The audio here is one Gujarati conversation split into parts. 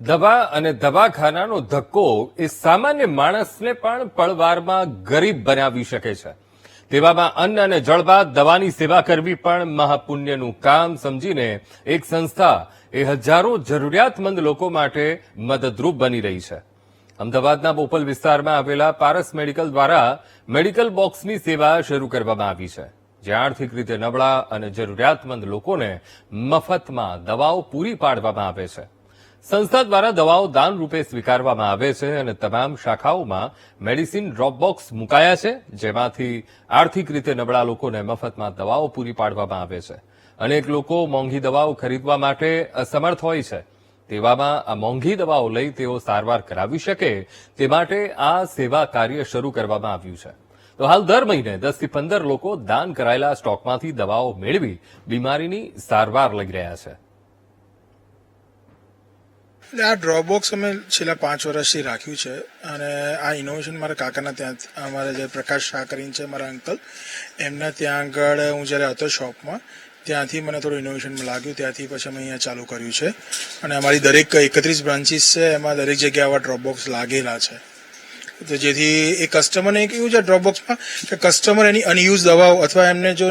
દવા અને દવાખાનાનો ધક્કો એ સામાન્ય માણસને પણ પળવારમાં ગરીબ બનાવી શકે છે. તેવામાં અન્ન અને જળબાદ દવાની સેવા કરવી પણ મહાપુણ્યનું કામ સમજીને એક સંસ્થા એ હજારો જરૂરિયાતમંદ લોકો માટે મદદરૂપ બની રહી છે. અમદાવાદના બોપલ વિસ્તારમાં આવેલા પારસ મેડિકલ દ્વારા મેડિકલ બોક્સની સેવા શરૂ કરવામાં આવી છે. જ્યાં આર્થિક રીતે નબળા અને જરૂરિયાતમંદ લોકોને મફતમાં દવાઓ પૂરી પાડવામાં આવે છે. સંસ્થા દ્વારા દવાઓ દાન રૂપે સ્વીકારવામાં આવે છે અને તમામ શાખાઓમાં મેડિસિન ડ્રોપ બોક્સ મુકાયા છે, જેમાંથી આર્થિક રીતે નબળા લોકોને મફતમાં દવાઓ પૂરી પાડવામાં આવે છે. અનેક લોકો મોંઘી દવાઓ ખરીદવા માટે અસમર્થ હોય છે. તેવામાં આ મોંઘી દવાઓ લઈ તેઓ સારવાર કરાવી શકે તે માટે આ સેવા કાર્ય શરૂ કરવામાં આવ્યું છે. તો હાલ દર મહિને દસથી પંદર લોકો દાન કરાયેલા સ્ટોકમાંથી દવાઓ મેળવી બીમારીની સારવાર લઈ રહ્યા છે. એટલે આ ડ્રોબોક્સ અમે છેલ્લા પાંચ વર્ષથી રાખ્યું છે અને આ ઇનોવેશન મારા કાકાના ત્યાં અમારા જે પ્રકાશ શાહ કરીને છે, મારા અંકલ એમના ત્યાં આગળ હું જ્યારે હતો શોપમાં ત્યાંથી મને થોડું ઇનોવેશન લાગ્યું, ત્યાંથી પછી અમે અહીંયા ચાલુ કર્યું છે. અને અમારી દરેક એકત્રીસ બ્રાન્ચીસ છે, એમાં દરેક જગ્યાએ આવા ડ્રોપબોક્સ લાગેલા છે. તો જેથી એ કસ્ટમરને કેવું છે ડ્રોપબોક્સમાં કે કસ્ટમર એની અનયુઝ દવાઓ અથવા એમને જો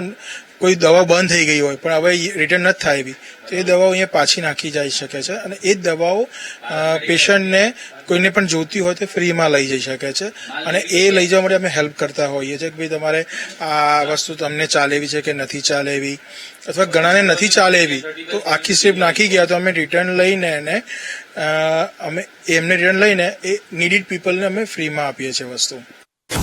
કોઈ દવા બંધ થઈ ગઈ હોય, પણ હવે રિટર્ન નથી થાય એવી, તો એ દવાઓ અહીંયા પાછી નાખી જઈ શકે છે અને એ દવાઓ પેશન્ટને કોઈને પણ જોતી હોય તો ફ્રીમાં લઈ જઈ શકે છે અને એ લઈ જવા માટે અમે હેલ્પ કરતા હોઈએ છીએ કે ભાઈ તમારે આ વસ્તુ તમને ચાલેવી છે કે નથી ચાલે એવી અથવા ઘણાને નથી ચાલે એવી તો આખી સ્ટ્રીપ નાખી ગયા તો અમે રિટર્ન લઈને એને અમે એમને રિટર્ન લઈને એ નીડિડ પીપલને અમે ફ્રીમાં આપીએ છીએ વસ્તુ.